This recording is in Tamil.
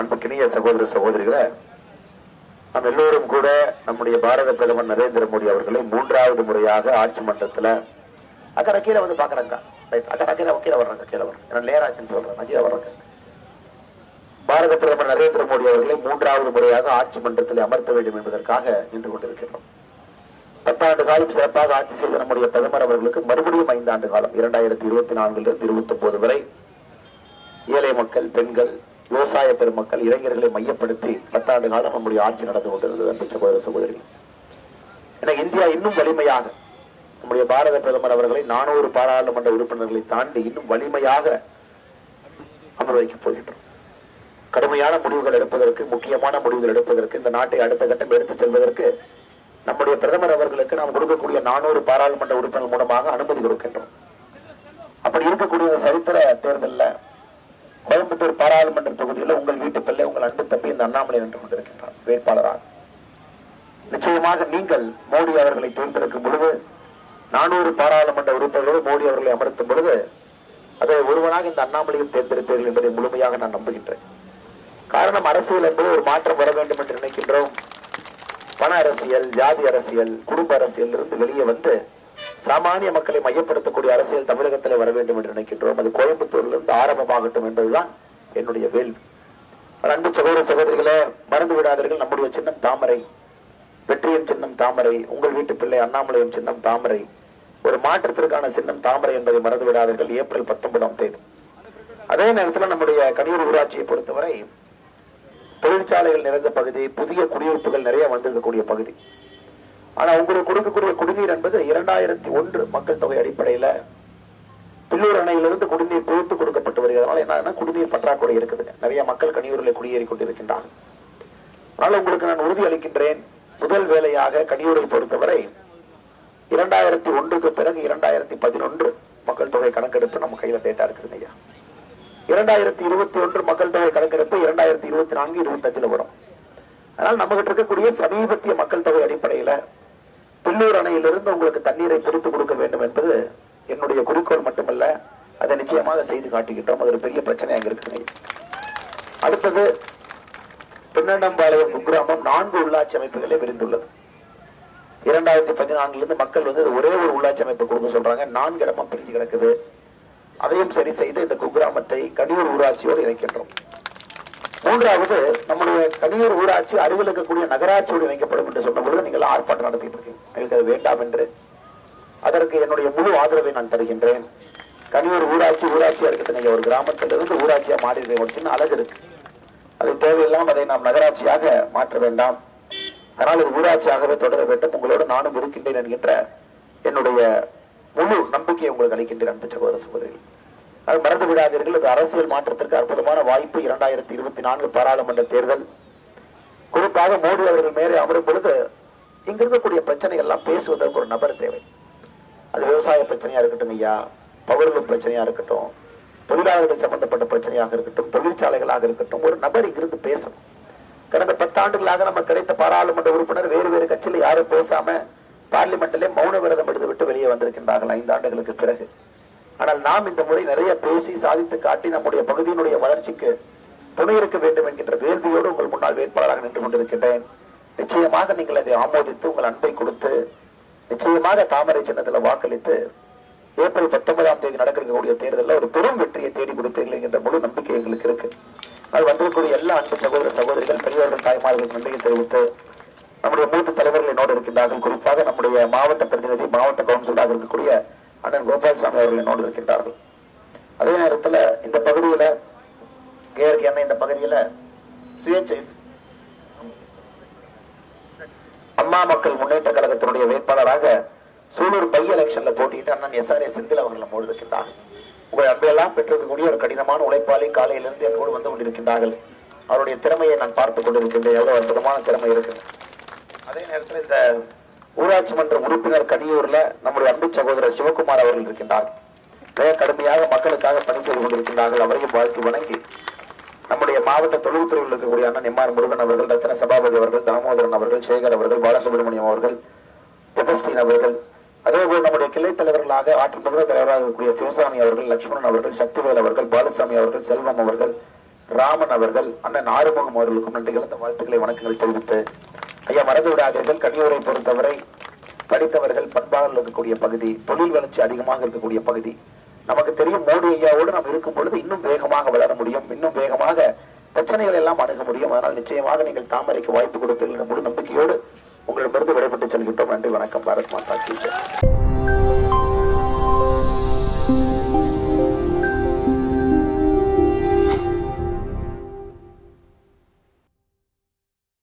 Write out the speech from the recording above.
அன்புக்கினிய சகோதர சகோதரிகளை நம் எல்லோரும் கூட நம்முடைய பாரத பிரதமர் நரேந்திர மோடி அவர்களை மூன்றாவது முறையாக ஆட்சி மன்றத்துல அக்கறை கீழே வந்து பாக்குறாங்க ரைட் கீழே கீழே வர்றாங்க கீழே வர்றாங்க. ஏன்னா லேராச்சுன்னு சொல்றேன் நான் கீழே வர்றாங்க. பாரத பிரதமர் நரேந்திர மோடி அவர்களை மூன்றாவது முறையாக ஆட்சி மன்றத்தில் அமர்த்த வேண்டும் என்பதற்காக நின்று கொண்டிருக்கிறோம் பத்தாண்டு காலம் சிறப்பாக ஆட்சி செய்த நம்முடைய பிரதமர் அவர்களுக்கு மறுபடியும் ஐந்தாண்டு காலம் இரண்டாயிரத்தி இருபத்தி நான்கிலிருந்து இருபத்தி ஒன்பது வரை ஏழை மக்கள் பெண்கள் விவசாய பெருமக்கள் இளைஞர்களை மையப்படுத்தி பத்தாண்டு காலம் நம்முடைய ஆட்சி நடந்து கொண்டிருந்தது அன்பு சகோதர சகோதரி என இந்தியா இன்னும் வலிமையாக நம்முடைய பாரத பிரதமர் அவர்களை நானூறு பாராளுமன்ற உறுப்பினர்களை தாண்டி இன்னும் வலிமையாக அமர் வைக்கப் போகின்றோம். கடுமையான முடிவுகள் எடுப்பதற்கு முக்கியமான முடிவுகள் எடுப்பதற்கு இந்த நாட்டை அடுத்த கட்டம் எடுத்துச் செல்வதற்கு நம்முடைய பிரதமர் அவர்களுக்கு நாம் கொடுக்கக்கூடிய நானூறு பாராளுமன்ற உறுப்பினர் மூலமாக அனுமதி கொடுக்கின்றோம். அப்படி இருக்கக்கூடிய சரித்திர தேர்தலில் கோயம்புத்தூர் பாராளுமன்ற தொகுதியில் உங்கள் வீட்டு பிள்ளை உங்கள் அன்பு தம்பி இந்த அண்ணாமலை நின்று கொண்டிருக்கின்றார் வேட்பாளராக. நிச்சயமாக நீங்கள் மோடி அவர்களை தேர்ந்தெடுக்கும் பொழுது நானூறு பாராளுமன்ற உறுப்பினர்களோடு மோடி அவர்களை அமர்த்தும் பொழுது அதை ஒருவனாக இந்த அண்ணாமலையும் தேர்ந்தெடுப்பீர்கள் என்பதை முழுமையாக நான் நம்புகின்றேன். காரணம் அரசியல் என்பது ஒரு மாற்றம் வர வேண்டும் என்று நினைக்கின்றோம். பண அரசியல் ஜாதி அரசியல் குடும்ப அரசியல் இருந்து வெளியே வந்து சாமானிய மக்களை மையப்படுத்தக்கூடிய அரசியல் தமிழகத்தில் வர வேண்டும் என்று நினைக்கின்றோம். அது கோயம்புத்தூரிலிருந்து ஆரம்பமாகட்டும் என்பதுதான் என்னுடைய வேள்வி. அன்பு சகோதர சகோதரிகளை மறந்து விடாதீர்கள். நம்முடைய சின்னம் தாமரை வெற்றியின் சின்னம் தாமரை உங்கள் வீட்டு பிள்ளை அண்ணாமலையும் சின்னம் தாமரை. ஒரு மாற்றத்திற்கான சின்னம் தாமரை என்பதை மறந்து விடாதீர்கள். ஏப்ரல் பத்தொன்பதாம் தேதி. அதே நேரத்தில் நம்முடைய கடியூர் ஊராட்சியை பொறுத்தவரை தொழிற்சாலைகள் நிறைந்த பகுதி புதிய குடியிருப்புகள் நிறைய வந்திருக்கக்கூடிய பகுதி. ஆனா உங்களுக்கு கொடுக்கக்கூடிய குடிநீர் என்பது இரண்டாயிரத்தி ஒன்று மக்கள் தொகை அடிப்படையில பில்லூர் அணையிலிருந்து குடிநீர் தொகுத்து கொடுக்கப்பட்டு வருகிறது. என்னன்னா குடிநீர் பற்றாக்குறை இருக்குது. நிறைய மக்கள் கனியூரில் குடியேறி கொண்டிருக்கின்றார்கள். அதனால உங்களுக்கு நான் உறுதி அளிக்கின்றேன். முதல் வேலையாக கனியூரை பொறுத்தவரை இரண்டாயிரத்தி ஒன்றுக்கு பிறகு இரண்டாயிரத்தி பதினொன்று மக்கள் தொகை கணக்கெடுப்பு நம்ம கையில டேட்டா இருக்குது ஐயா. இரண்டாயிரத்தி இருபத்தி ஒன்று மக்கள் தொகை கணக்கெடுப்பு இரண்டாயிரத்தி இருபத்தி நான்கு இருபத்தி அஞ்சுல வரும். அதனால் நம்ம கிட்ட இருக்கக்கூடிய சமீபத்திய மக்கள் தொகை அடிப்படையில பில்லூர் அணையிலிருந்து உங்களுக்கு தண்ணீரை பிரித்து கொடுக்க வேண்டும் என்பது என்னுடைய குறிக்கோள் மட்டுமல்ல அதை நிச்சயமாக செய்து காட்டுகின்றோம் அது ஒரு பெரிய பிரச்சனை அங்க இருக்குங்க அடுத்தது பின்னண்டம்பாளையம் குக்கிராமம் நான்கு உள்ளாட்சி அமைப்புகளே விரிந்துள்ளது. இரண்டாயிரத்தி பதினான்கிலிருந்து மக்கள் வந்து ஒரே ஒரு உள்ளாட்சி அமைப்பு கொடுக்க சொல்றாங்க. நான்கு இடமா பிரிஞ்சு கிடக்குது. அதையும் சரி செய்து இந்த குக்கிராமத்தை கடியூர் ஊராட்சியோடு இணைக்கின்றோம். மூன்றாவது நம்முடைய கனியூர் ஊராட்சி அருகில் இருக்கக்கூடிய நகராட்சியோடு இணைக்கப்படும் என்று சொன்ன பொழுது நீங்கள் ஆர்ப்பாட்டம் நடத்திட்டு இருக்கீங்க எங்களுக்கு அது வேண்டாம் என்று. அதற்கு என்னுடைய முழு ஆதரவை நான் தருகின்றேன். கனியூர் ஊராட்சி ஊராட்சியா இருக்கிறது நீங்க ஒரு கிராமத்திலிருந்து ஊராட்சியா மாறி ஒரு சின்ன அழகு இருக்கு. அது தேவையில்லாம அதை நாம் நகராட்சியாக மாற்ற வேண்டாம். அதனால் இது ஊராட்சியாகவே தொடர வேண்டும். உங்களோடு நானும் இருக்கின்றேன் என்கின்ற என்னுடைய முழு நம்பிக்கையை உங்களுக்கு அளிக்கின்றேன் அன்பு சகோதர சகோதரிகள். மறந்து விடாதீர்கள். அது அரசியல் மாற்றத்திற்கு அற்புதமான வாய்ப்பு. இரண்டாயிரத்தி இருபத்தி நான்கு பாராளுமன்ற தேர்தல். குறிப்பாக மோடி அவர்கள் மேலே அமரும் பொழுது இங்க இருக்கக்கூடிய பிரச்சனை எல்லாம் பேசுவதற்கு ஒரு நபர் தேவை. அது விவசாய பிரச்சனையா இருக்கட்டும் ஐயா பவர்களும் பிரச்சனையா இருக்கட்டும் தொழிலாளர்கள் சம்பந்தப்பட்ட பிரச்சனையாக இருக்கட்டும் தொழிற்சாலைகளாக இருக்கட்டும் ஒரு நபர் இங்கிருந்து பேசணும். கடந்த பத்தாண்டுகளாக நம்ம கிடைத்த பாராளுமன்ற உறுப்பினர் வேறு வேறு கட்சியில் யாரும் பேசாம பார்லிமெண்டிலே மௌன விரதம் எடுத்து விட்டு வெளியே வந்திருக்கின்றார்கள் ஐந்து ஆண்டுகளுக்கு பிறகு. ஆனால் நாம் இந்த முறை நிறைய பேசி சாதித்து காட்டி நம்முடைய பகுதியினுடைய வளர்ச்சிக்கு துணை இருக்க வேண்டும் என்கின்ற வேள்வியோடு உங்கள் முன்னால் வேட்பாளராக நின்று கொண்டிருக்கின்றேன். நிச்சயமாக நீங்கள் அதை ஆமோதித்து உங்கள் அன்பை கொடுத்து நிச்சயமாக தாமரை சின்னத்தில் வாக்களித்து ஏப்ரல் பத்தொன்பதாம் தேதி நடக்கக்கூடிய தேர்தலில் ஒரு பெரும் வெற்றியை தேடி கொடுப்பீர்கள் என்கின்ற முழு நம்பிக்கை எங்களுக்கு இருக்கு. அது வந்திருக்கக்கூடிய எல்லா அன்பு சகோதர சகோதரிகள் பெரியவர்கள் தாய்மார்களுக்கு நன்றியை தெரிவித்து நம்முடைய மூத்த தலைவர்கள் என்னோடு இருக்கின்றார்கள். குறிப்பாக நம்முடைய மாவட்ட பிரதிநிதி மாவட்ட கவுன்சிலராக இருக்கக்கூடிய அண்ணன் கோபால்சாமி அவர்கள் என்னோடு இருக்கின்றார்கள் அதே நேரத்தில் இந்த பகுதியில் கேஆர்கே அண்ணன் இந்த பகுதியில் சுயேட்சை அம்மா மக்கள் முன்னேற்ற கழகத்தினுடைய வேட்பாளராக சூலூர் பை எலெக்ஷன்ல போட்டியிட்டு அண்ணன் எஸ் ஆர் ஏ செந்தில் அவர்கள் நம்மோடு இருக்கின்றார்கள் உங்கள் அன்பையெல்லாம் பெற்றிருக்கக்கூடிய ஒரு கடினமான உழைப்பாளி காலையிலிருந்து என்னோடு வந்து கொண்டிருக்கின்றார்கள். அவருடைய திறமையை நான் பார்த்துக் கொண்டிருக்கின்றேன். எவ்வளவு அற்புதமான திறமை இருக்கு அதே நேரத்தில் இந்த ஊராட்சி மன்ற உறுப்பினர் கடியூர்ல நம்முடைய அன்பு சகோதரர் சிவகுமார் அவர்கள் இருக்கின்றார். மிக கடுமையாக மக்களுக்காக பணி செய்து கொண்டிருக்கின்றார்கள். அவரையும் வாழ்த்து வணங்கி நம்முடைய மாவட்ட தொழில் பிரிவில் இருக்கக்கூடிய அண்ணன் எம்ஆர் முருகன் அவர்கள் ரத்ன சபாபதி அவர்கள் தாமோதரன் அவர்கள் சேகர் அவர்கள் பாலசுப்ரமணியம் அவர்கள் செபஸ்டின் அவர்கள் அதே போல் நம்முடைய கிளை தலைவர்களாக ஆற்றல் மிகுந்த தலைவராக இருக்கக்கூடிய சிவசாமி அவர்கள் லட்சுமணன் அவர்கள் சக்திவேல் அவர்கள் பாலசாமி அவர்கள் செல்வம் அவர்கள் ராமன் அவர்கள் அண்ணன் ஆறுமுகம் அவர்களுக்கும் நன்றி கலந்த வாழ்த்துக்களை வணக்கங்களை தெரிவித்து ஐயா மறந்து விடாதீர்கள் கடியூரை பொறுத்தவரை படித்தவர்கள் பண்பாளர்கள் இருக்கக்கூடிய பகுதி தொழில் வளர்ச்சி அதிகமாக இருக்கக்கூடிய பகுதி. நமக்கு தெரியும் மோடி ஐயாவோடு நாம் இருக்கும் பொழுது இன்னும் வேகமாக வளர முடியும் இன்னும் வேகமாக பிரச்சனைகள் எல்லாம் அணுக முடியும். அதனால் நிச்சயமாக நீங்கள் தாமரைக்கு வாய்ப்பு கொடுப்பீர்கள் முழு நம்பிக்கையோடு உங்களிடமிருந்து விடைபெற்று செல்கின்றோம். நன்றி வணக்கம். பாரத் மாதா